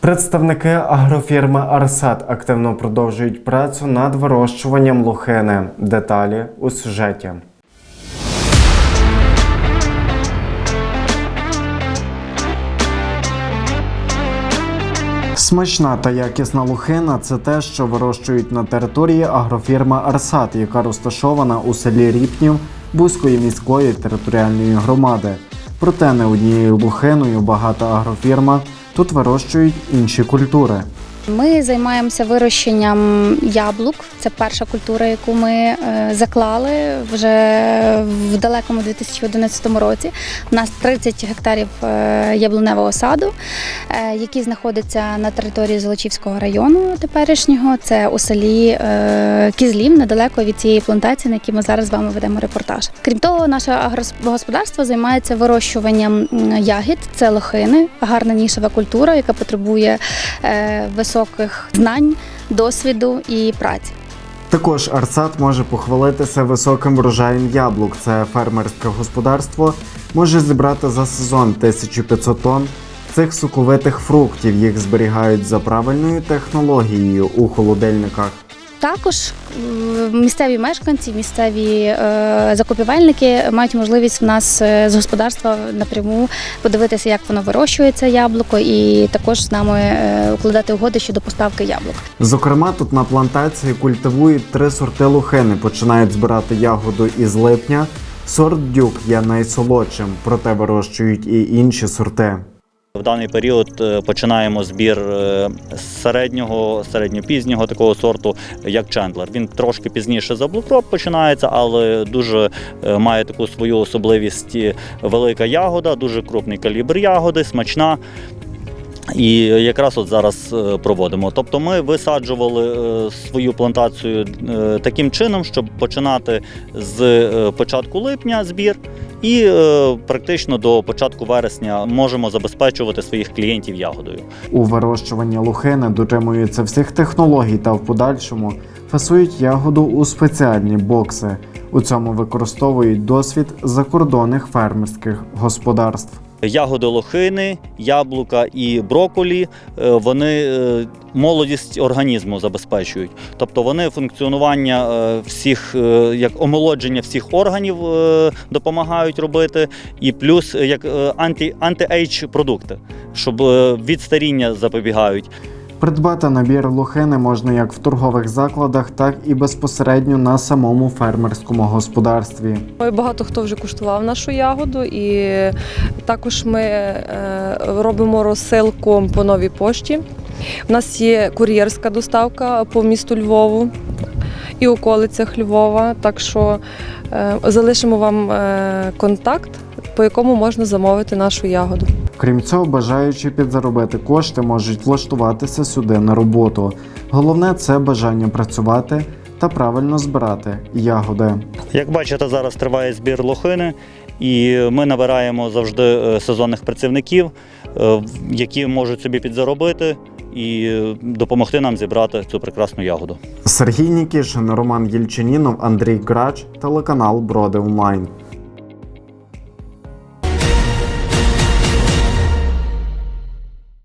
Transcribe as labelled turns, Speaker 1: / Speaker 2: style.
Speaker 1: Представники агрофірми Арсат активно продовжують працю над вирощуванням лохини. Деталі у сюжеті. Смачна та якісна лухина це те, що вирощують на території агрофірми Арсат, яка розташована у селі Ріпнів Бузької міської територіальної громади. Проте не однією лухиною багата агрофірма тут вирощують інші культури.
Speaker 2: Ми займаємося вирощенням яблук. Це перша культура, яку ми е, заклали вже в далекому 2011 році. У нас 30 гектарів е, яблуневого саду, е, який знаходиться на території Золочівського району теперішнього. Це у селі Кізлів, недалеко від цієї плантації, на якій ми зараз з вами ведемо репортаж. Крім того, наше агрогосподарство займається вирощуванням ягід. Це лохини, гарна нішева культура, яка потребує е, високих знань, досвіду і праці.
Speaker 1: Також Арсат може похвалитися високим врожаєм яблук. Це фермерське господарство може зібрати за сезон 1500 тонн. Цих соковитих фруктів їх зберігають за правильною технологією у холодильниках.
Speaker 2: Також місцеві мешканці, місцеві е, закупівельники мають можливість в нас е, з господарства напряму подивитися, як воно вирощується яблуко, і також з нами е, укладати угоди щодо поставки яблук.
Speaker 1: Зокрема, тут на плантації культивують три сорти лухини. Починають збирати ягоду із липня. Сорт дюк є найсолодшим, проте вирощують і інші сорти.
Speaker 3: В даний період е, починаємо збір е, середнього, середньопізнього такого сорту, як Чендлер. Він трошки пізніше за Блукроп починається, але дуже е, має таку свою особливість велика ягода, дуже крупний калібр ягоди, смачна. І якраз от зараз е, проводимо. Тобто ми висаджували е, свою плантацію е, таким чином, щоб починати з початку липня збір, і практично до початку вересня можемо забезпечувати своїх клієнтів ягодою.
Speaker 1: У вирощуванні лухини дотримуються всіх технологій та в подальшому фасують ягоду у спеціальні бокси. У цьому використовують досвід закордонних фермерських господарств.
Speaker 3: Ягоди лохини, яблука і броколі е, вони е, молодість організму забезпечують. Тобто вони функціонування е, всіх, як омолодження всіх органів допомагають робити, і плюс як анти-ейдж продукти, щоб від старіння запобігають.
Speaker 1: Придбати набір лухини можна як в торгових закладах, так і безпосередньо на самому фермерському господарстві.
Speaker 4: Багато хто вже куштував нашу ягоду, і також ми е, робимо розсилку по новій пошті. У нас є кур'єрська доставка по місту Львову і околицях Львова. Так що е, залишимо вам е, контакт, по якому можна замовити нашу ягоду.
Speaker 1: Крім цього, бажаючи підзаробити кошти, можуть влаштуватися сюди на роботу. Головне це бажання працювати та правильно збирати ягоди.
Speaker 3: Як бачите, зараз триває збір лохини, і ми набираємо завжди е, сезонних працівників, е, які можуть собі підзаробити і е, допомогти нам зібрати цю прекрасну ягоду.
Speaker 1: Сергій Нікішин, Роман Єльчинінов, Андрій Грач, телеканал Броди Онлайн.